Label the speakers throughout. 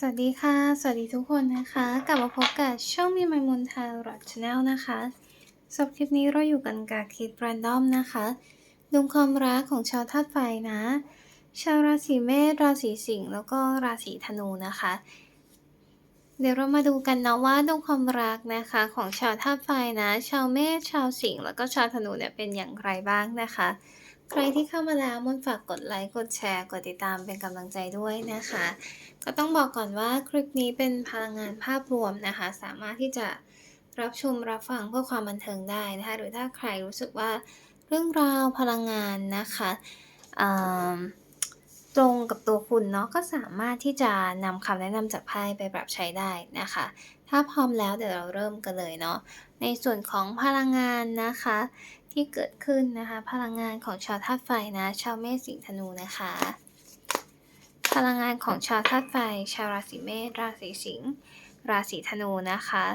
Speaker 1: สวัสดีค่ะ สวัสดีทุกคนนะคะ กลับมาพบกับช่องมีไมมุนทาร์ดชาแนลนะคะสำหรับคลิปนี้เราอยู่กันกับคลิปแรนดอมนะคะดูความรักของชาวธาตุไฟนะ ชาวราศีเมษ ราศีสิงห์ แล้วก็ราศีธนูนะคะ เดี๋ยวเรามาดูกันนะว่าดวงความรักนะคะของชาวธาตุไฟนะ ชาวเมษ ชาวสิงห์ แล้วก็ชาวธนูเนี่ยเป็นอย่างไรบ้างนะคะ ใครที่เข้ามาแล้วมนฝากกดไลค์ กดแชร์ กดติดตามเป็นกำลังใจด้วยนะคะ ก็ต้องบอกก่อนว่าคลิปนี้เป็นพลังงานภาพรวมนะคะ สามารถที่จะรับชมรับฟังเพื่อความบันเทิงได้นะคะ หรือถ้าใครรู้สึกว่าเรื่องราวพลังงานนะคะตรงกับตัวคุณเนาะก็สามารถที่จะนำคำแนะนำจากไพ่ไปปรับใช้ได้นะคะ ถ้าพร้อมแล้วเดี๋ยวเราเริ่มกันเลยเนาะในส่วนของพลังงานนะคะ ที่เกิดขึ้นนะคะ พลังงานของชาวธาตุไฟนะ ชาวเมษสิงห์ธนูนะคะ พลังงานของชาวธาตุไฟ ชาวราศีเมษราศีสิงห์ราศีธนูนะคะ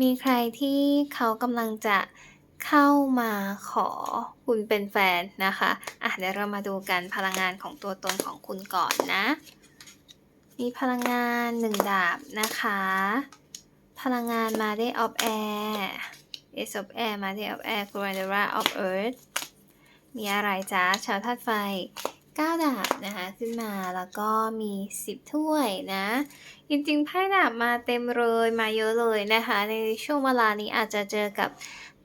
Speaker 1: มีใครที่เขากำลังจะเข้ามาขอคุณเป็นแฟนนะคะอะเดี๋ยวเรามาดูกันพลังงานของตัวตนของคุณก่อนนะ มีพลังงานหนึ่งดาบนะคะ พลังงานมาได้ of air Ace of air มาได้ of air Grandera of earth มีอะไรจ้าชาวธาตุไฟ 9 ดาบนะคะ ขึ้นมาแล้วก็มี 10 ถ้วยนะ จริงๆไพ่ดาบมาเต็มเลยมาเยอะเลยนะคะ ในช่วงเวลานี้อาจจะเจอกับ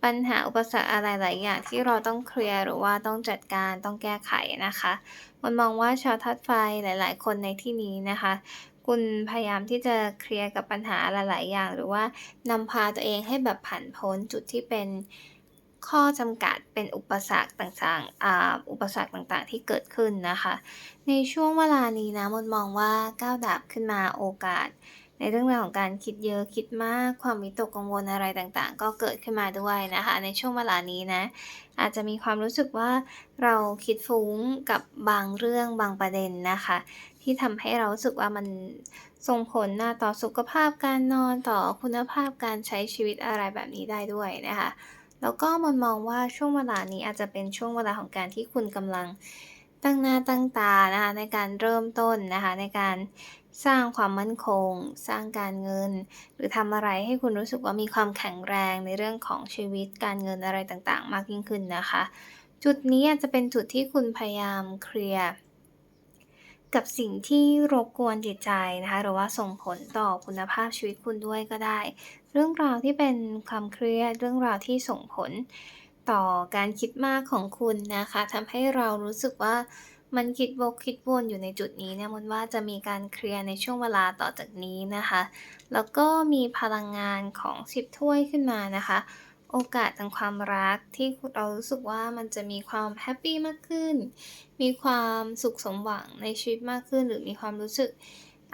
Speaker 1: ปัญหาอุปสรรคอะไรหลายอย่างที่เราต้องเคลียร์หรือว่าต้องจัดการต้องแก้ไขนะคะ มันมองว่าชาวธาตุไฟหลาย ๆ คนในที่นี้นะคะ คุณพยายามที่จะเคลียร์กับปัญหาหลาย ๆ อย่าง หรือว่านำพาตัวเองให้แบบผ่านพ้นจุดที่เป็นข้อจำกัดเป็นอุปสรรคต่างๆอุปสรรคต่างๆ ที่เกิดขึ้นนะคะ ในช่วงเวลานี้นะมนมองว่าก้าวดาบขึ้นมาโอกาส ในเรื่องราวของการคิดเยอะคิดมาก ความวิตกกังวลอะไรต่างๆ ก็เกิดขึ้นมาด้วยนะคะ ในช่วงเวลานี้นะ อาจจะมีความรู้สึกว่าเราคิดฟุ้งกับบางเรื่องบางประเด็นนะคะ ที่ทำให้เรารู้สึกว่ามันส่งผลนะต่อสุขภาพการนอนต่อคุณภาพการใช้ชีวิตอะไรแบบนี้ได้ด้วยนะคะ แล้วก็มันมองว่าช่วงเวลานี้อาจจะเป็นช่วงเวลาของการที่คุณกำลังตั้งหน้าตั้งตานะคะในการเริ่มต้นนะคะในการสร้างความมั่นคง สร้างการเงิน หรือทำอะไรให้คุณรู้สึกว่ามีความแข็งแรงในเรื่องของชีวิตการเงินอะไรต่างๆ มากยิ่งขึ้นนะคะ จุดนี้อาจจะเป็นจุดที่คุณพยายามเคลียร์ กับสิ่งที่รบกวนจิตใจนะคะหรือว่าส่งผลต่อคุณภาพชีวิตคุณด้วยก็ได้ เรื่องราวที่เป็นความเครียดเรื่องราวที่ส่งผลต่อการคิดมากของคุณนะคะทำให้เรารู้สึกว่ามันคิดวกคิดวนอยู่ในจุดนี้เนี่ยมันว่าจะมีการเคลียร์ในช่วงเวลาต่อจากนี้นะคะ แล้วก็มีพลังงานของสิบถ้วยขึ้นมานะคะ โอกาสทางความรักที่เรารู้สึกว่ามันจะมีความแฮปปี้มากขึ้น มีความสุขสมหวังในชีวิตมากขึ้น หรือมีความรู้สึก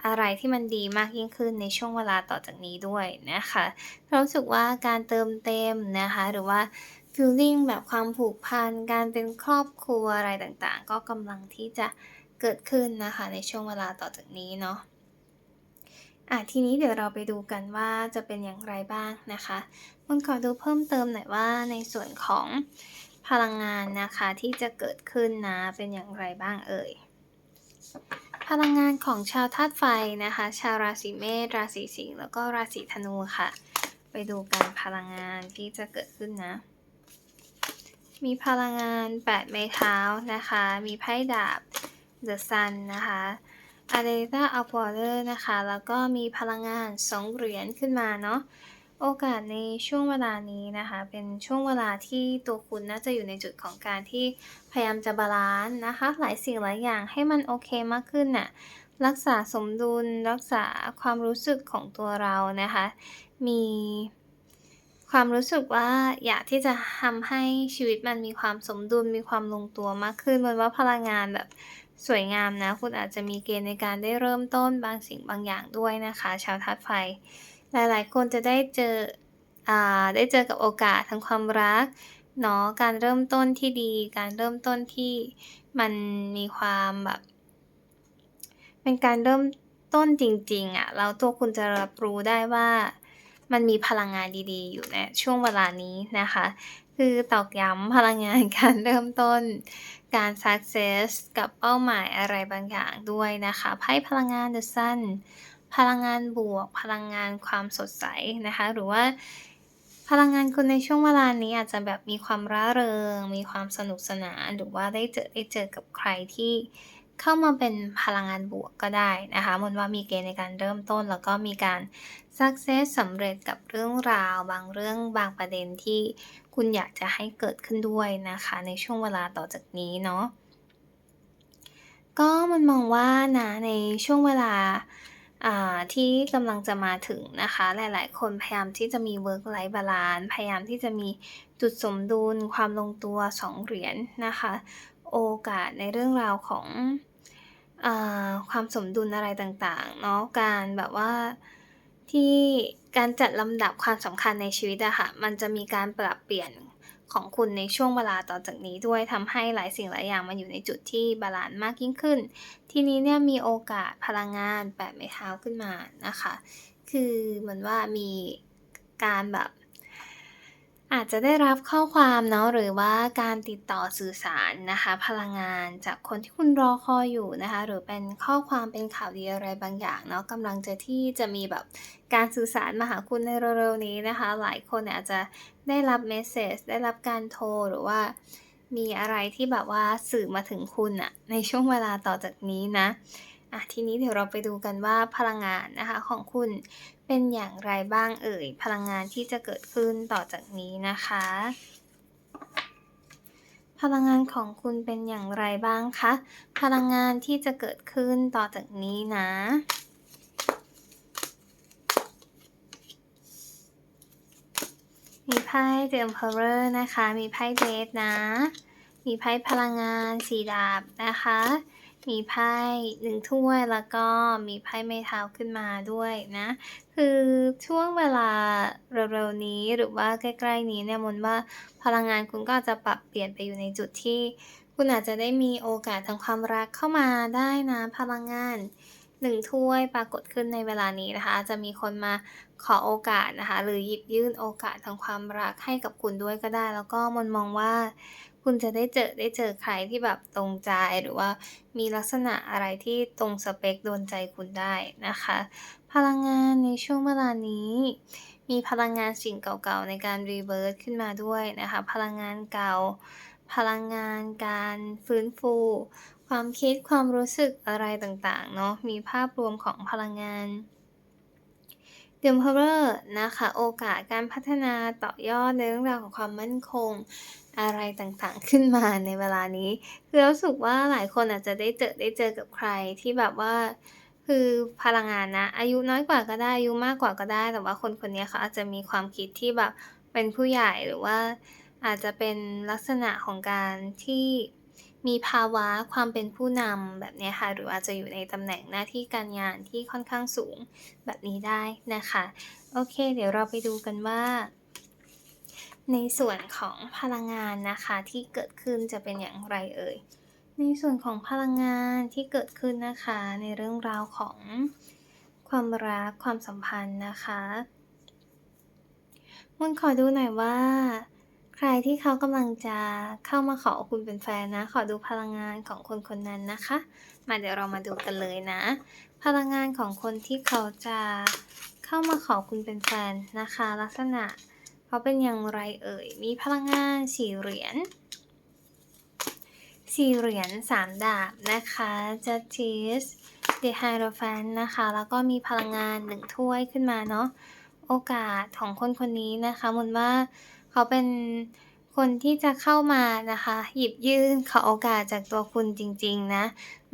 Speaker 1: อะไรที่มันดีมากยิ่งขึ้นในช่วงเวลาต่อจากนี้ด้วยนะคะเรารู้สึกว่าการเติมเต็มนะคะ หรือว่า feeling แบบความผูกพัน การเป็นครอบครัวอะไรต่างๆ ก็กำลังที่จะเกิดขึ้นนะคะในช่วงเวลาต่อจากนี้เนาะอะทีนี้เดี๋ยวเราไปดูกันว่าจะเป็นอย่างไรบ้างนะคะ มันขอดูเพิ่มเติมหน่อยว่าในส่วนของพลังงานนะคะที่จะเกิดขึ้นนะเป็นอย่างไรบ้างเอ่ย พลังงานของชาวธาตุไฟนะคะ ชาวราศีเมษราศีสิงห์แล้วก็ราศีธนูค่ะ ไปดูกันพลังงานที่จะเกิดขึ้นนะ มีพลังงาน 8 ไม้เท้านะคะ มีไพ่ดาบ The Sun นะคะ a d e t a of Water นะคะ แล้วก็มีพลังงาน 2 เหรียญขึ้นมาเนาะ โอกาสในช่วงเวลานี้นะคะ เป็นช่วงเวลาที่ตัวคุณน่าจะอยู่ในจุดของการที่พยายามจะบาลานซ์นะคะ หลายสิ่งหลายอย่างให้มันโอเคมากขึ้นน่ะรักษาสมดุลรักษาความรู้สึกของตัวเรานะคะ มีความรู้สึกว่าอยากที่จะทำให้ชีวิตมันมีความสมดุลมีความลงตัวมากขึ้นเหมือนว่าพลังงานแบบสวยงามนะ คุณอาจจะมีเกณฑ์ในการได้เริ่มต้นบางสิ่งบางอย่างด้วยนะคะ ชาวธาตุไฟ หลายๆ คนจะได้เจออ่าได้เจอกับโอกาสทางความรักเนาะการเริ่มต้นที่ดี การเริ่มต้นที่มันมีความแบบเป็นการเริ่มต้นจริง ๆอะแล้วตัวคุณจะรับรู้ได้ว่ามันมีพลังงานดีๆ อยู่ในช่วงเวลานี้นะคะ คือตอกย้ำพลังงานการเริ่มต้น การ success กับเป้าหมายอะไรบางอย่างด้วยนะคะไพ่พลังงาน The Sun พลังงานบวก พลังงานความสดใสนะคะ หรือว่าพลังงานคุณในช่วงเวลานี้อาจจะแบบมีความร่าเริง มีความสนุกสนาน หรือว่าได้เจอได้เจอกับใครที่เข้ามาเป็นพลังงานบวกก็ได้นะคะมนว่ามีเกณฑ์ในการเริ่มต้น แล้วก็มีการ success สำเร็จกับเรื่องราว บางเรื่องบางประเด็นที่คุณอยากจะให้เกิดขึ้นด้วยนะคะ ในช่วงเวลาต่อจากนี้เนาะก็มันมองว่านะในช่วงเวลา ที่กำลังจะมาถึงนะคะ หลายๆ คนพยายามที่จะมี work life balance พยายามที่จะมีจุดสมดุลความลงตัว2เหรียญนนะคะ โอกาสในเรื่องราวของอความสมดุลอะไรต่างๆเนาะการแบบว่าที่การจัดลำดับความสำคัญในชีวิตอะค่ะ มันจะมีการปรับเปลี่ยน ของคุณในช่วงเวลาต่อจากนี้ด้วยทำให้หลายสิ่งหลายอย่างมันอยู่ในจุดที่บาลานซ์มากยิ่งขึ้น ทีนี้เนี่ยมีโอกาสพลังงานแปดไม้เท้าขึ้นมานะคะ คือเหมือนว่ามีการแบบ อาจจะได้รับข้อความเนาะหรือว่าการติดต่อสื่อสารนะคะ พลังงานจากคนที่คุณรอคอยอยู่นะคะ หรือเป็นข้อความเป็นข่าวดีอะไรบางอย่างเนาะกำลังจะที่จะมีแบบการสื่อสารมาหาคุณในเร็วๆนี้นะคะ หลายคนอาจจะได้รับเมสเซจได้รับการโทรหรือว่า มีอะไรที่แบบว่าสื่อมาถึงคุณอะในช่วงเวลาต่อจากนี้นะอะทีนี้เดี๋ยวเราไปดูกันว่าพลังงานนะคะของคุณ เป็นอย่างไรบ้างเอ่ย พลังงานที่จะเกิดขึ้นต่อจากนี้นะคะ พลังงานของคุณเป็นอย่างไรบ้างคะ พลังงานที่จะเกิดขึ้นต่อจากนี้นะมีไพ่ The Emperor นะคะ มีไพ่เดทนะ มีไพ่พลังงานสีดาบนะคะ มีไพ่หนึ่งถ้วยแล้วก็มีไพ่ไม้เท้าขึ้นมาด้วยนะ คือช่วงเวลาเร็วๆนี้หรือว่าใกล้ๆนี้เนี่ยมนว่าพลังงานคุณก็จะปรับเปลี่ยนไปอยู่ในจุดที่ คุณอาจจะได้มีโอกาสทางความรักเข้ามาได้นะพลังงานหนึ่งถ้วยปรากฏขึ้นในเวลานี้นะคะ จะมีคนมาขอโอกาสนะคะ หรือหยิบยื่นโอกาสทางความรักให้กับคุณด้วยก็ได้ แล้วก็มนมองว่า คุณจะได้เจอได้เจอใครที่แบบตรงใจหรือว่ามีลักษณะอะไรที่ตรงสเปคโดนใจคุณได้นะคะ พลังงานในช่วงเวลานี้ มีพลังงานสิ่งเก่าๆในการรีเวิร์สขึ้นมาด้วยนะคะ พลังงานเก่า พลังงานการฟื้นฟู ความคิดความรู้สึกอะไรต่างๆเนาะมีภาพรวมของพลังงานเดมเพอร์นะคะ โอกาสการพัฒนาต่อยอดในเรื่องราวของความมั่นคง อะไรต่างๆขึ้นมาในเวลานี้ คือรู้สึกว่าหลายคนอาจจะได้เจอได้เจอกับใครที่แบบว่า คือพลังงานนะ อายุน้อยกว่าก็ได้อายุมากกว่าก็ได้ แต่ว่าคนคนนี้เขาอาจจะมีความคิดที่แบบเป็นผู้ใหญ่หรือว่าอาจจะเป็นลักษณะของการที่มีภาวะความเป็นผู้นำแบบนี้ค่ะ หรืออาจจะอยู่ในตำแหน่งหน้าที่การงานที่ค่อนข้างสูงแบบนี้ได้นะคะ โอเค เดี๋ยวเราไปดูกันว่า ในส่วนของพลังงานนะคะที่เกิดขึ้นจะเป็นอย่างไรเอ่ย ในส่วนของพลังงานที่เกิดขึ้นนะคะ ในเรื่องราวของความรักความสัมพันธ์นะคะมุนขอดูหน่อยว่า ใครที่เขากำลังจะเข้ามาขอคุณเป็นแฟนนะ ขอดูพลังงานของคนคนนั้นนะคะ มาเดี๋ยวเรามาดูกันเลยนะ พลังงานของคนที่เขาจะเข้ามาขอคุณเป็นแฟนนะคะ ลักษณะ เขาเป็นอย่างไรเอ่ย มีพลังงานสี่เหรียญสี่เหรียญสามดาบนะคะจัตติสเดฮารฟนนะคะ แล้วก็มีพลังงานหนึ่งถ้วยขึ้นมาเนาะ โอกาสของคนคนนี้นะคะมนว่าเขาเป็นคนที่จะเข้ามานะคะ หยิบยื่นขอโอกาสจากตัวคุณจริง ๆ นะ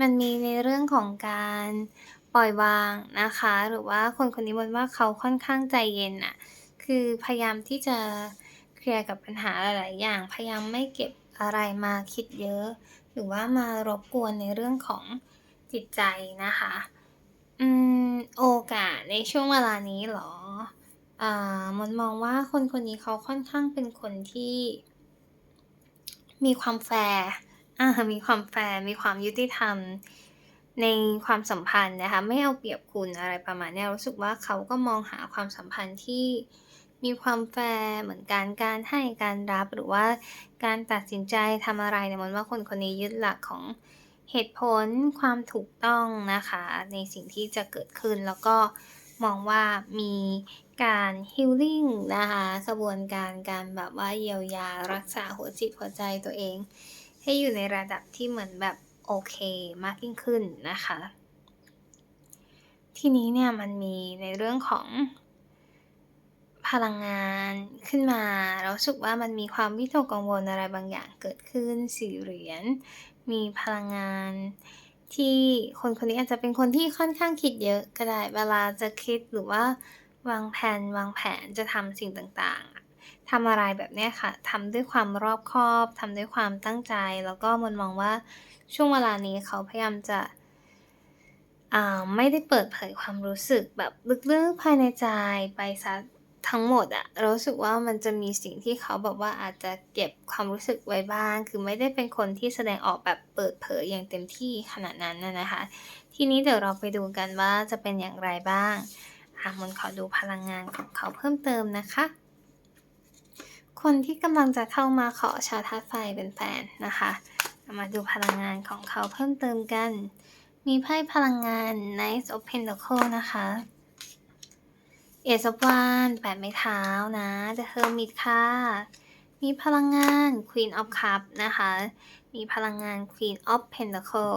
Speaker 1: มันมีในเรื่องของการปล่อยวางนะคะ หรือว่าคนคนนี้มนว่าเขาค่อนข้างใจเย็นอะ คือพยายามที่จะเคลียร์กับปัญหาหลายๆอย่าง พยายามไม่เก็บอะไรมาคิดเยอะ หรือว่ามารบกวนในเรื่องของจิตใจนะคะอืมโอกาสในช่วงเวลานี้หรออ่ามันมองว่าคนคนนี้เขาค่อนข้างเป็นคนที่มีความแฟร์อ่ามีความแฟร์ มีความยุติธรรมในความสัมพันธ์นะคะ ไม่เอาเปรียบคุณอะไรประมาณนี้รู้สึกว่าเขาก็มองหาความสัมพันธ์ที่ มีความแฟร์เหมือนกันการให้การรับหรือว่าการตัดสินใจทำอะไรเนี่ยมนว่าคนคนนี้ยึดหลักของเหตุผลความถูกต้องนะคะ ในสิ่งที่จะเกิดขึ้นแล้วก็มองว่ามีการ healing นะคะกระบวนการการแบบว่าเยียวยารักษาหัวจิตหัวใจตัวเอง ให้อยู่ในระดับที่เหมือนแบบโอเคมากยิ่งขึ้นนะคะ ทีนี้เนี่ยมันมีในเรื่องของ พลังงานขึ้นมาเรารู้สึกว่ามันมีความวิตกกังวลอะไรบางอย่างเกิดขึ้น4เหรียญมีพลังงานที่คนคนนี้อาจจะเป็นคนที่ค่อนข้างคิดเยอะก็ได้เวลาจะคิดหรือว่าวางแผนวางแผนจะทำสิ่งต่างๆทำอะไรแบบนี้ค่ะทำด้วยความรอบคอบทำด้วยความตั้งใจ แล้วก็มนมองว่าช่วงเวลานี้เขาพยายามจะอ่าไม่ได้เปิดเผยความรู้สึกแบบลึกๆภายในใจไปเสีย ทั้งหมดอะรู้สึกว่ามันจะมีสิ่งที่เขาแบบว่าอาจจะเก็บความรู้สึกไว้บ้าง คือไม่ได้เป็นคนที่แสดงออกแบบเปิดเผยอย่างเต็มที่ขนาดนั้นนะคะ ทีนี้เดี๋ยวเราไปดูกันว่าจะเป็นอย่างไรบ้างอ่ามนขอดูพลังงานของเขาเพิ่มเติมนะคะ คนที่กำลังจะเข้ามาขอชาวธาตุไฟเป็นแฟนนะคะามาดูพลังงานของเขาเพิ่มเติมกัน มีไพ่พลังงาน Knight of Pentacles นะคะ Ace of Wands แปดไม้เท้านะ The Hermit ค่ะ มีพลังงาน Queen of Cup นะคะ มีพลังงาน Queen of Pentacle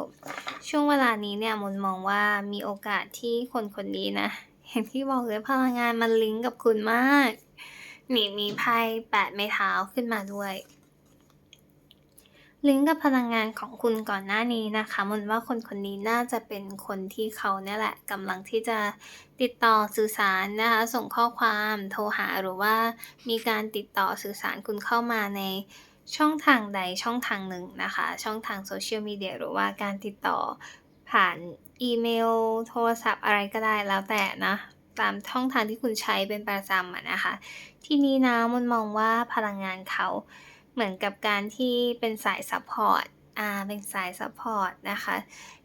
Speaker 1: ช่วงเวลานี้เนี่ยมนมองว่ามีโอกาสที่คนคนนี้นะอย่างที่บอกเลยพลังงานมันลิงก์กับคุณมาก นี่มีไพ่แปดไม้เท้าขึ้นมาด้วย ลิงก์กับพลังงานของคุณก่อนหน้านี้นะคะมนว่าคนคนนี้น่าจะเป็นคนที่เขาเนี่ยแหละกำลังที่จะติดต่อสื่อสารนะคะส่งข้อความโทรหาหรือว่ามีการติดต่อสื่อสารคุณเข้ามาในช่องทางใดช่องทางหนึ่งนะคะ ช่องทาง Social Media หรือว่าการติดต่อผ่านอีเมล โทรศัพท์อะไรก็ได้แล้วแต่นะตามช่องทางที่คุณใช้เป็นประจำอะนะคะ ทีนี้นะมนมองว่าพลังงานเขา เหมือนกับการที่เป็นสายซัปพอร์ตอ่าเป็นสายซัปพอร์ตนะคะ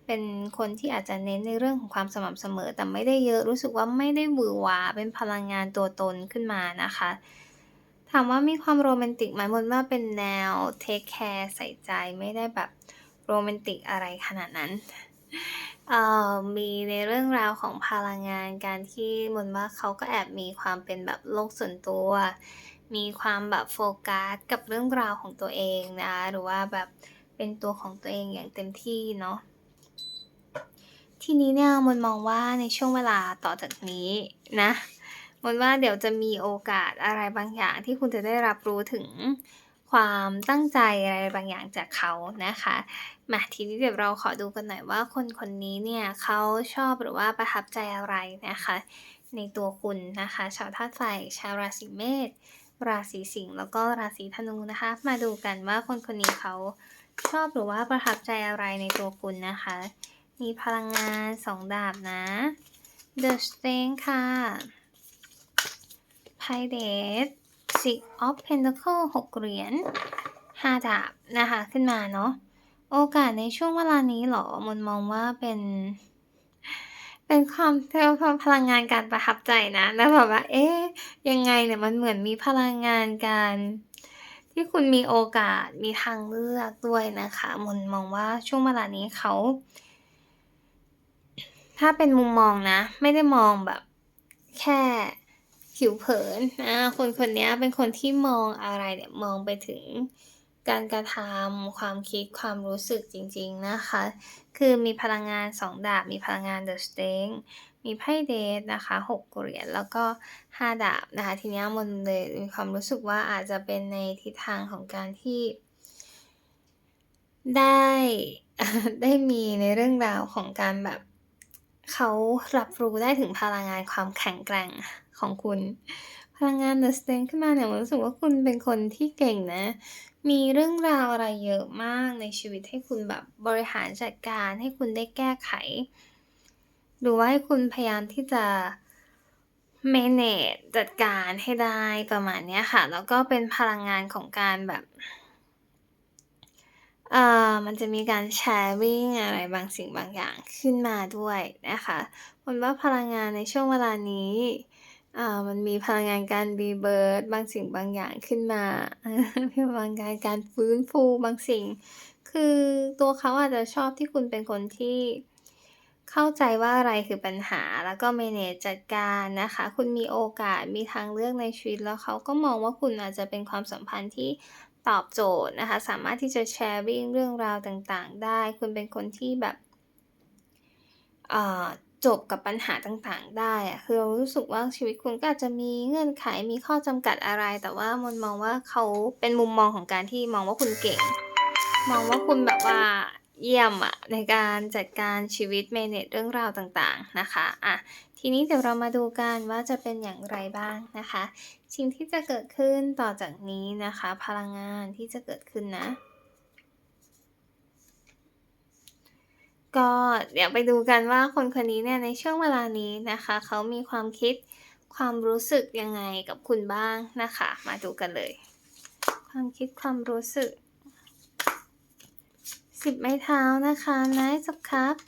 Speaker 1: เป็นคนที่อาจจะเน้นในเรื่องของความสม่ำเสมอ แต่ไม่ได้เยอะรู้สึกว่าไม่ได้หวือหวาเป็นพลังงานตัวตนขึ้นมานะคะถามว่ามีความโรแมนติกไหมมนว่าเป็นแนวเทกแคร์ใส่ใจไม่ได้แบบโรแมนติกอะไรขนาดนั้นเอ่อมีในเรื่องราวของพลังงานการที่มนว่าเขาก็แอบมีความเป็นแบบโลกส่วนตัว มีความแบบโฟกัสกับเรื่องราวของตัวเองนะหรือว่าแบบเป็นตัวของตัวเองอย่างเต็มที่เนาะทีนี้เนี่ยมนมองว่าในช่วงเวลาต่อจากนี้นะมนว่าเดี๋ยวจะมีโอกาสอะไรบางอย่างที่คุณจะได้รับรู้ถึงความตั้งใจอะไรบางอย่างจากเขานะคะมาทีนี้เดี๋ยวเราขอดูกันหน่อยว่าคนคนนี้เนี่ยเขาชอบหรือว่าประทับใจอะไรนะคะ ในตัวคุณนะคะ ชาวธาตุไฟชาวราศีเมษ ราศีสิงห์แล้วก็ราศีธนูนะคะ มาดูกันว่าคนคนนี้เขาชอบหรือว่าประทับใจอะไรในตัวคุณนะคะ มีพลังงาน2ดาบนะ The Strength ค่ะไพ่ Death Six of Pentacles 6เหรียญ5ดาบนะคะ ขึ้นมาเนาะ โอกาสในช่วงเวลานี้หรอ มนมองว่าเป็น เป็นความเรียกว่าพลังงานการประทับใจนะ แล้วแบบว่า เอ๊ะยังไงเนี่ยมันเหมือนมีพลังงานการ ที่คุณมีโอกาสมีทางเลือกด้วยนะคะมนมองว่าช่วงเวลานี้เขา ถ้าเป็นมุมมองนะ ไม่ได้มองแบบ แค่ผิวเผินอาคนคนนี้เป็นคนที่มองอะไรเนี่ยมองไปถึง การกระทำความคิดความรู้สึกจริงๆนะคะ คือมีพลังงาน 2 ดาบ มีพลังงาน The Strength มีไพ่ Death นะคะ6เหรียญแล้วก็ 5 ดาบนะคะ ทีนี้ยมนเลยมีความรู้สึกว่าอาจจะเป็นในทิศทางของการที่ได้ได้มีในเรื่องราวของการแบบเขารับรู้ได้ถึงพลังงานความแข็งแกร่งของคุณ พลังงาน The Strength ขึ้นมาเนี่ยมันรู้สึกว่าคุณเป็นคนที่เก่งนะ มีเรื่องราวอะไรเยอะมากในชีวิตให้คุณแบบบริหารจัดการให้คุณได้แก้ไข หรือว่าให้คุณพยายามที่จะ manage จัดการให้ได้ประมาณนี้ค่ะ แล้วก็เป็นพลังงานของการแบบเอ่อมันจะมีการ sharing อะไรบางสิ่งบางอย่างขึ้นมาด้วยนะคะมนว่าพลังงานในช่วงเวลานี้ อ่า มันมีพลังงานการ rebirth บางสิ่งบางอย่างขึ้นมาพลังงานการฟื้นฟูบางสิ่ง คือตัวเขาอาจจะชอบที่คุณเป็นคนที่เข้าใจว่าอะไรคือปัญหาแล้วก็ manage จัดการนะคะ คุณมีโอกาสมีทางเลือกในชีวิต แล้วเขาก็มองว่าคุณอาจจะเป็นความสัมพันธ์ที่ตอบโจทย์นะคะ สามารถที่จะ sharing เรื่องราวต่างๆ ได้ คุณเป็นคนที่แบบอ่า จบกับปัญหาต่างๆ ได้อะคือเรารู้สึกว่าชีวิตคุณก็อาจจะมีเงื่อนไขมีข้อจำกัดอะไร แต่ว่ามนมองว่าเขาเป็นมุมมองของการที่มองว่าคุณเก่ง มองว่าคุณแบบว่าเยี่ยมอะในการจัดการชีวิต manage เรื่องราวต่างๆนะคะอะทีนี้เดี๋ยวเรามาดูกันว่าจะเป็นอย่างไรบ้างนะคะ สิ่งที่จะเกิดขึ้นต่อจากนี้นะคะ พลังงานที่จะเกิดขึ้นนะ ก็เดี๋ยวไปดูกันว่าคนคนนี้เนี่ยในช่วงเวลานี้นะคะ เขามีความคิดความรู้สึกยังไงกับคุณบ้างนะคะ มาดูกันเลย ความคิดความรู้สึก10ไม้เท้านะคะ Knight of Cups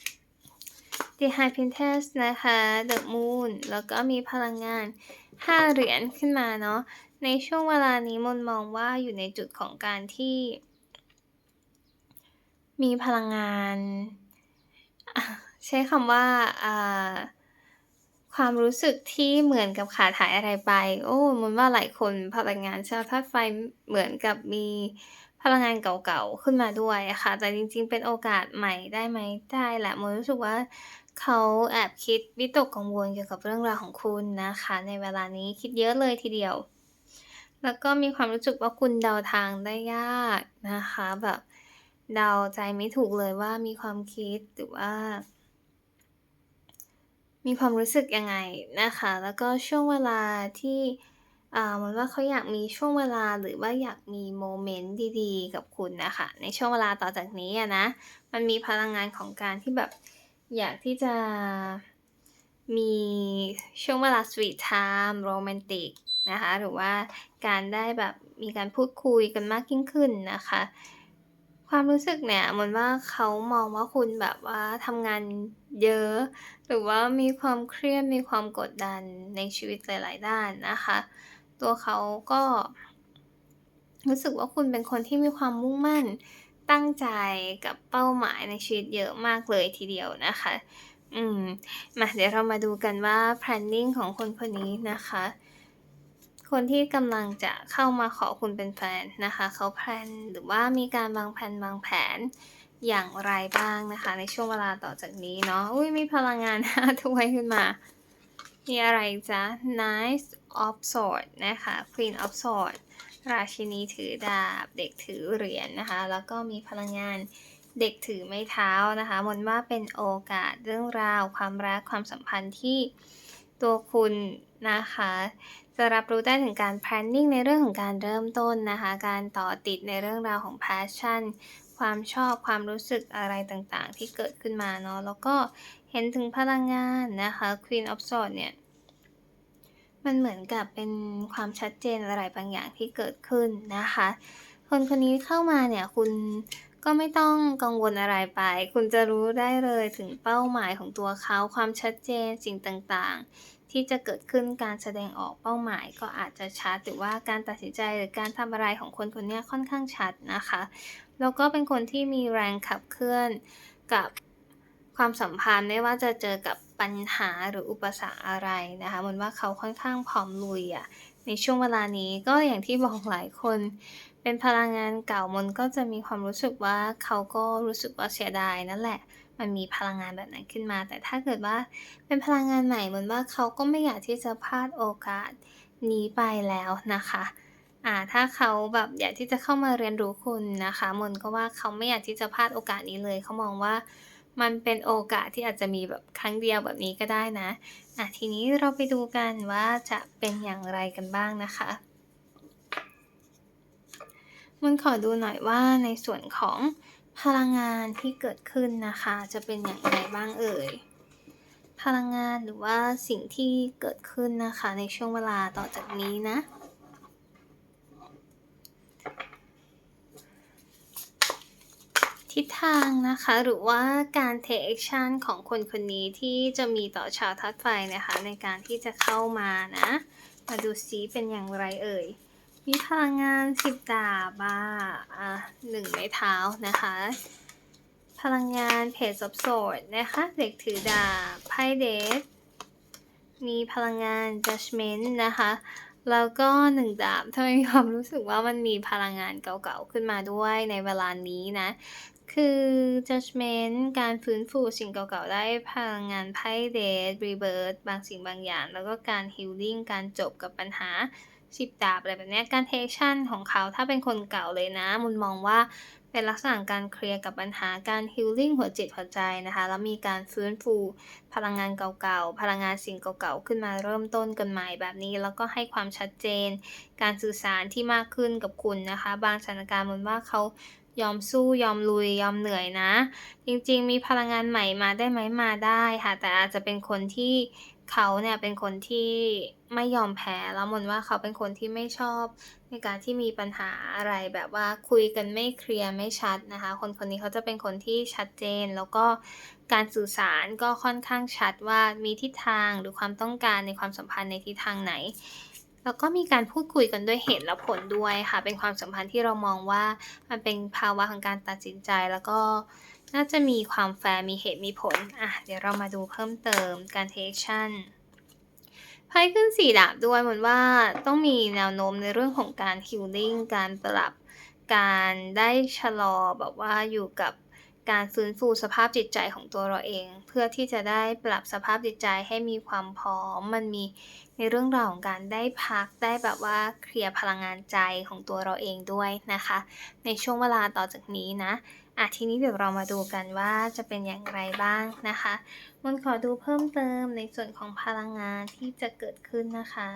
Speaker 1: The High Priestess นะคะ The Moon แล้วก็มีพลังงาน 5 เหรียญขึ้นมาเนาะ ในช่วงเวลานี้มนมองว่าอยู่ในจุดของการที่ มีพลังงาน อ่า ใช้คำว่า อ่า ความรู้สึกที่เหมือนกับขาดหายอะไรไป โอ้ มนว่าหลายคนพลังงานชาวธาตุไฟ เหมือนกับมีพลังงานเก่า ๆ ขึ้นมาด้วยอะค่ะ แต่จริง ๆ เป็นโอกาสใหม่ได้ไหม?ได้แหละ มนรู้สึกว่า เขาแอบคิดวิตกกังวลเกี่ยวกับเรื่องราวของคุณนะคะ ในเวลานี้คิดเยอะเลยทีเดียว แล้วก็มีความรู้สึกว่า คุณเดาทางได้ยากนะคะ แบบ เดาใจไม่ถูกเลยว่ามีความคิดหรือว่า มีความรู้สึกยังไงนะคะ แล้วก็ช่วงเวลาที่อ่ามนว่าเขาอยากมีช่วงเวลาหรือว่าอยากมีโมเมนต์ดีๆ กับคุณนะคะ ในช่วงเวลาต่อจากนี้นะ มันมีพลังงานของการที่แบบอยากที่จะมีช่วงเวลา sweet time โรแมนติกนะคะ หรือว่าการได้แบบมีการพูดคุยกันมากยิ่งขึ้นนะคะ ความรู้สึกเนี่ยเหมือนว่าเขามองว่าคุณแบบว่าทำงานเยอะ หรือว่ามีความเครียดมีความกดดันในชีวิตหลาย ๆ ด้านนะคะ ตัวเขาก็ รู้สึกว่าคุณเป็นคนที่มีความมุ่งมั่นตั้งใจกับเป้าหมายในชีวิตเยอะมากเลยทีเดียวนะคะ อืมมาเดี๋ยวเรามาดูกันว่า planning ของคนคนนี้นะคะ คนที่กำลังจะเข้ามาขอคุณเป็นแฟนนะคะเขาแพลนหรือว่ามีการวางแพลนวางแผนอย่างไรบ้างนะคะ ในช่วงเวลาต่อจากนี้เนาะอุ๊ยมีพลังงาน5ถ้วยขึ้นมามีอะไรจ๊ะ Knight of Swords นะคะ Queen of Swords ราชินีถือดาบ เด็กถือเหรียญนะคะ แล้วก็มีพลังงานเด็กถือไม้เท้านะคะมนว่าเป็นโอกาสเรื่องราว ความรักความสัมพันธ์ที่ตัวคุณนะคะ จะรับรู้ได้ถึงการ planning ในเรื่องของการเริ่มต้นนะคะ การต่อติดในเรื่องราวของ passion ความชอบความรู้สึกอะไรต่างๆ ที่เกิดขึ้นมาเนาะแล้วก็เห็นถึงพลังงานนะคะ Queen of Swords เนี่ยมันเหมือนกับเป็นความชัดเจนอะไรบางอย่างที่เกิดขึ้นนะคะ คนคนนี้เข้ามาเนี่ยคุณก็ไม่ต้องกังวลอะไรไป คุณจะรู้ได้เลยถึงเป้าหมายของตัวเขาความชัดเจนสิ่งต่างๆ ที่จะเกิดขึ้นการแสดงออกเป้าหมาย ก็อาจจะชัดหรือว่าการตัดสินใจหรือการทำอะไรของคนคนนี้ค่อนข้างชัดนะคะแล้วก็เป็นคนที่มีแรงขับเคลื่อนกับความสัมพันธ์ไม่ว่าจะเจอกับปัญหาหรืออุปสรรคอะไรนะคะมนว่าเขาค่อนข้างพร้อมลุยอะในช่วงเวลานี้ก็อย่างที่บอกหลายคน เป็นพลังงานเก่ามนก็จะมีความรู้สึกว่าเขาก็รู้สึกว่าเสียดายนั่นแหละ มันมีพลังงานแบบนั้นขึ้นมา แต่ถ้าเกิดว่าเป็นพลังงานใหม่เหมือนว่าเขาก็ไม่อยากที่จะพลาดโอกาสนี้ไปแล้วนะคะอ่าถ้าเขาแบบอยากที่จะเข้ามาเรียนรู้คุณนะคะมนก็ว่าเขาไม่อยากที่จะพลาดโอกาสนี้เลยเขามองว่ามันเป็นโอกาสที่อาจจะมีแบบครั้งเดียวแบบนี้ก็ได้นะอ่าทีนี้เราไปดูกันว่าจะเป็นอย่างไรกันบ้างนะคะมนขอดูหน่อยว่าในส่วนของ พลังงานที่เกิดขึ้นนะคะ จะเป็นอย่างไรบ้างเอ่ย พลังงานหรือว่าสิ่งที่เกิดขึ้นนะคะ ในช่วงเวลาต่อจากนี้นะ ทิศทางนะคะหรือว่าการ take action ของคนคนนี้ที่จะมีต่อชาวธาตุไฟนะคะ ในการที่จะเข้ามานะ มาดูซิเป็นอย่างไรเอ่ย มีพลังงานสิบดาบอะอะหนึ่งไม้เท้านะคะ พลังงานเพจ of Swords นะคะ เด็กถือดาบไพ่เดทมีพลังงาน judgment นะคะ แล้วก็หนึ่งดาบทำไมมีความรู้สึกว่ามันมีพลังงานเก่าๆขึ้นมาด้วยในเวลานี้นะ คือ judgment การฟื้นฟูสิ่งเก่าๆได้พลังงานไพ่เดท rebirth บางสิ่งบางอย่าง แล้วก็การ healing การจบกับปัญหา สิบดาบอะไรแบบนี้การ take action ของเขาถ้าเป็นคนเก่าเลยนะ มุนมองว่าเป็นลักษณะการเคลียร์กับปัญหาการ healing หัวจิตหัวใจนะคะ แล้วมีการฟื้นฟูพลังงานเก่าๆ พลังงานสิ่งเก่าๆ ขึ้นมาเริ่มต้นกันใหม่แบบนี้ แล้วก็ให้ความชัดเจน การสื่อสารที่มากขึ้นกับคุณนะคะ บางสถานการณ์มันว่าเขายอมสู้ยอมลุยยอมเหนื่อยนะ จริงๆ มีพลังงานใหม่มาได้ไหมมาได้ค่ะ แต่อาจจะเป็นคนที่ เขาเนี่ยเป็นคนที่ไม่ยอมแพ้แล้วมนว่าเขาเป็นคนที่ไม่ชอบในการที่มีปัญหาอะไรแบบว่าคุยกันไม่เคลียร์ไม่ชัดนะคะ คนคนนี้เขาจะเป็นคนที่ชัดเจน แล้วก็การสื่อสารก็ค่อนข้างชัดว่ามีทิศทางหรือความต้องการในความสัมพันธ์ในทิศทางไหน แล้วก็มีการพูดคุยกันด้วยเหตุและผลด้วยค่ะ เป็นความสัมพันธ์ที่เรามองว่ามันเป็นภาวะของการตัดสินใจแล้วก็ น่าจะมีความแฟร์มีเหตุมีผล อะ เดี๋ยวเรามาดูเพิ่มเติมการ take action ไพ่ขึ้นสี่ดาบด้วยเหมือนว่าต้องมีแนวโน้มในเรื่องของการ healing การปรับการได้ชะลอแบบว่าอยู่กับการฟื้นฟูสภาพจิตใจของตัวเราเอง เพื่อที่จะได้ปรับสภาพจิตใจให้มีความพร้อม มันมีในเรื่องราวของการได้พักได้แบบว่าเคลียร์พลังงานใจของตัวเราเองด้วยนะคะ ในช่วงเวลาต่อจากนี้นะ อะทีนี้เดี๋ยวเรามาดูกันว่าจะเป็นอย่างไรบ้างนะคะมันขอดูเพิ่มเติมในส่วนของพลังงานที่จะเกิดขึ้นนะคะ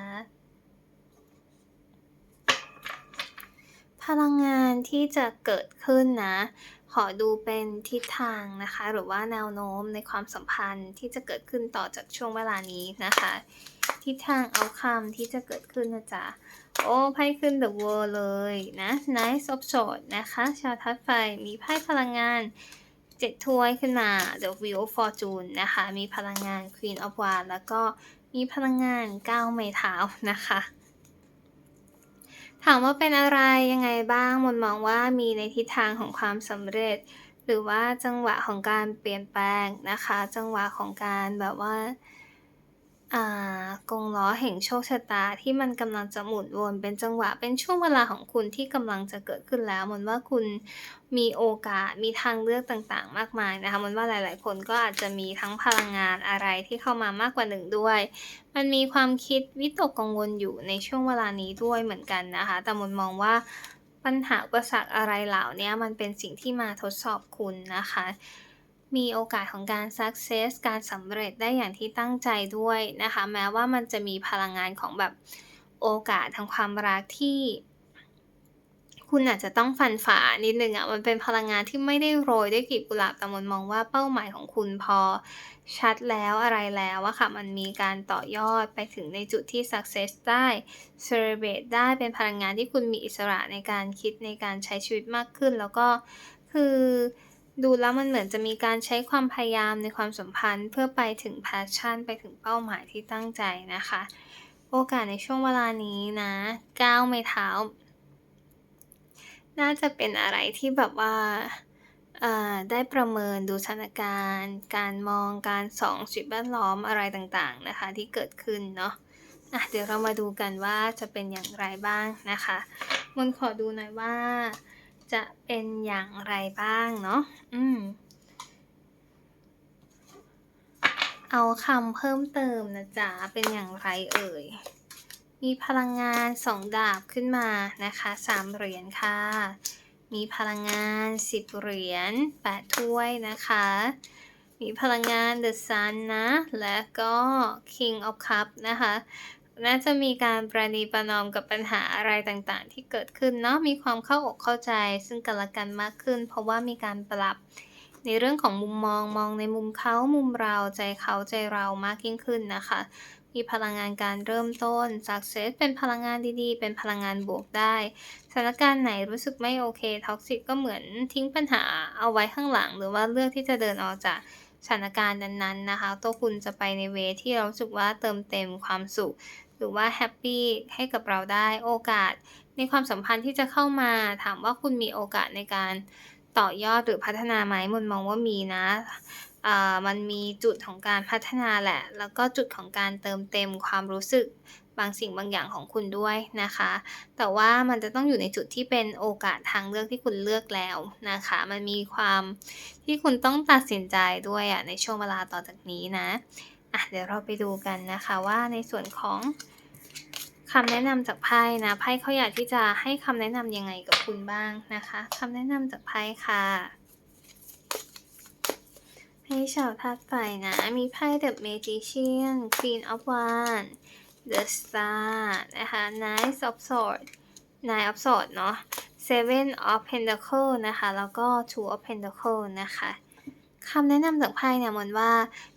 Speaker 1: พลังงานที่จะเกิดขึ้นนะ อดูเป็นทิศทางนะคะ หรือว่าแนวโน้มในความสัมพันธ์ที่จะเกิดขึ้นต่อจากช่วงเวลานี้นะคะ ทิศทางเอาคำที่จะเกิดขึ้นนะจ๊ะโอ้ไพ่ขึ้น The World เลยนะ Nice of Swords นะคะ ชาวทัดไฟมีไพ่พลังงานเจ็ดถ้วยขึ้นมา The Wheel of Fortune นะคะ มีพลังงาน Queen of Wands แล้วก็มีพลังงานเก้าไม้เท้านะคะ ถามว่าเป็นอะไรยังไงบ้างมนมองว่ามีในทิศทางของความสำเร็จ หรือว่าจังหวะของการเปลี่ยนแปลงนะคะ จังหวะของการแบบว่าอ่ากงล้อแห่งโชคชะตาที่มันกำลังจะหมุนวนเป็นจังหวะเป็นช่วงเวลาของคุณที่กำลังจะเกิดขึ้นแล้วมือนว่าคุณมีโอกาสมีทางเลือกต่างๆ มากมายนะคะมือนว่าหลาย ๆ คนก็อาจจะมีทั้งพลังงานอะไรที่เข้ามามากกว่าหนึ่งด้วย มันมีความคิดวิตกกังวลอยู่ในช่วงเวลานี้ด้วยเหมือนกันนะคะ แต่มนมองว่าปัญหาอุปสรรคอะไรเหล่านี้มันเป็นสิ่งที่มาทดสอบคุณนะคะ มีโอกาสของการ success การสำเร็จได้อย่างที่ตั้งใจด้วยนะคะ แม้ว่ามันจะมีพลังงานของแบบโอกาสทางความรักที่ คุณอาจจะต้องฟันฝ่านิดนึงอะ่ะมันเป็นพลังงานที่ไม่ได้โรยด้วยกลีบกุหลาบแต่มนมองว่าเป้าหมายของคุณพอชัดแล้วอะไรแล้วอะค่ะ มันมีการต่อยอดไปถึงในจุดที่ success ได้ celebrate ได้เป็นพลังงานที่คุณมีอิสระในการคิดในการใช้ชีวิตมากขึ้น แล้วก็คือดูแล้วมันเหมือนจะมีการใช้ความพยายามในความสัมพันธ์เพื่อไปถึง passion ไปถึงเป้าหมายที่ตั้งใจนะคะ โอกาสในช่วงเวลานี้นะก้าวไม่เท้า น่าจะเป็นอะไรที่แบบว่าได้ประเมินดูสถานการณ์ การมองการส่องสิ่งแวดล้อมอะไรต่างๆนะคะที่เกิดขึ้นเนาะะเดี๋ยวเรามาดูกันว่าจะเป็นอย่างไรบ้างนะคะมนขอดูหน่อยว่า จะเป็นอย่างไรบ้างเนาะอืมเอาคำเพิ่มเติมนะจ๊ะเป็นอย่างไรเอ่ย มีพลังงานสองดาบขึ้นมานะคะสามเหรียญค่ะ มีพลังงานสิบเหรียญแปดถ้วยนะคะ มีพลังงาน The Sun นะ และก็ King of Cup นะคะ น่าจะมีการประนีประนอมกับปัญหาอะไรต่างๆ ที่เกิดขึ้นเนาะ มีความเข้าอกเข้าใจซึ่งกันและกันมากขึ้น เพราะว่ามีการปรับในเรื่องของมุมมองมองในมุมเขามุมเราใจเขาใจเรามากยิ่งขึ้นนะคะ มีพลังงานการเริ่มต้น success เป็นพลังงานดีๆ เป็นพลังงานบวกได้ สถานการณ์ไหนรู้สึกไม่โอเค toxic ก็เหมือนทิ้งปัญหาเอาไว้ข้างหลัง หรือว่าเลือกที่จะเดินออกจากสถานการณ์นั้นๆนะคะ ตัวคุณจะไปในเวที่เรารู้สึกว่าเติมเต็มความสุข หรือว่าแฮปปี้ให้กับเราได้โอกาส ในความสัมพันธ์ที่จะเข้ามาถามว่าคุณมีโอกาสในการต่อยอดหรือพัฒนาไหมมนมองว่ามีนะ มันมีจุดของการพัฒนาแหละ แล้วก็จุดของการเติมเต็มความรู้สึกบางสิ่งบางอย่างของคุณด้วยนะคะ แต่ว่ามันจะต้องอยู่ในจุดที่เป็นโอกาสทางเลือกที่คุณเลือกแล้วนะคะ มันมีความที่คุณต้องตัดสินใจด้วยอะในช่วงเวลาต่อจากนี้นะอะเดี๋ยวเราไปดูกันนะคะว่าในส่วนของคำแนะนำจากไพ่นะไพ่เขาอยากที่จะให้คำแนะนำยังไงกับคุณบ้างนะคะคำแนะนำจากไพ่ค่ะ ให้ชาวธาตุไฟนะ มีไพ่ The Magician Queen of Wands The Star นะคะ Knight of Swords Nine of Swords เนาะ Seven of Pentacles นะคะ แล้วก็ Two of Pentacles นะคะคำแนะนำจากไพ่เนี่ยมันว่า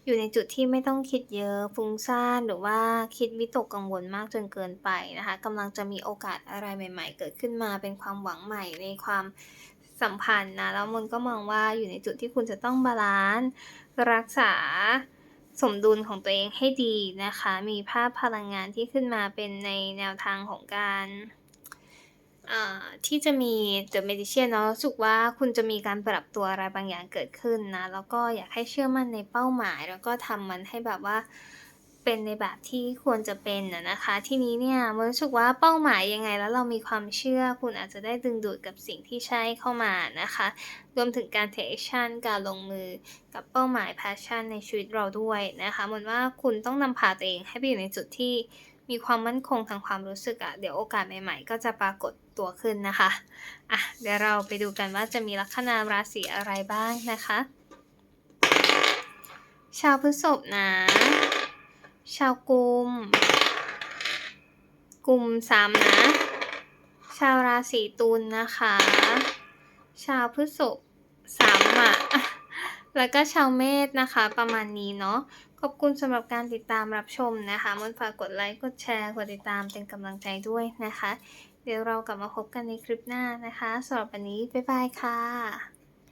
Speaker 1: อยู่ในจุดที่ไม่ต้องคิดเยอะฟุ้งซ่านหรือว่าคิดวิตกกังวลมากจนเกินไปนะคะกำลังจะมีโอกาสอะไรใหม่ ๆ เกิดขึ้นมาเป็นความหวังใหม่ในความ สัมพันธ์นะแล้วมนก็มองว่าอยู่ในจุดที่คุณจะต้องบาลานซ์รักษาสมดุลของตัวเองให้ดีนะคะ มีภาพพลังงานที่ขึ้นมาเป็นในแนวทางของการที่จะมี The Magician เนาะรู้สึกว่าคุณจะมีการปรับตัวอะไรบางอย่างเกิดขึ้นนะ แล้วก็อยากให้เชื่อมั่นในเป้าหมาย แล้วก็ทำมันให้แบบว่า เป็นในแบบที่ควรจะเป็นนะคะ ทีนี้เนี่ยมันรู้สึกว่าเป้าหมายยังไงแล้วเรามีความเชื่อ คุณอาจจะได้ดึงดูดกับสิ่งที่ใช่เข้ามานะคะ รวมถึงการ take action การลงมือกับเป้าหมาย passion ในชีวิตเราด้วยนะคะมือนว่าคุณต้องนำพาตัวเองให้ไปอยู่ในจุดที่มีความมั่นคงทางความรู้สึกอะเดี๋ยวโอกาสใหม่ๆ ก็จะปรากฏตัวขึ้นนะคะอะเดี๋ยวเราไปดูกันว่าจะมีลัคนาราศีอะไรบ้างนะคะ ชาวพฤษภนะ ชาวกลุ่ม กลุ่มซ้ำนะ ชาวราศีตุลนะคะ ชาวพฤษภซ้ำอะแล้วก็ชาวเมษนะคะ ประมาณนี้เนาะขอบคุณสำหรับการติดตามรับชมนะคะมันฝากกดไลค์กดแชร์กดติดตามเป็นกำลังใจด้วยนะคะ เดี๋ยวเรากลับมาพบกันในคลิปหน้านะคะสำหรับวันนี้บ๊ายบายค่ะ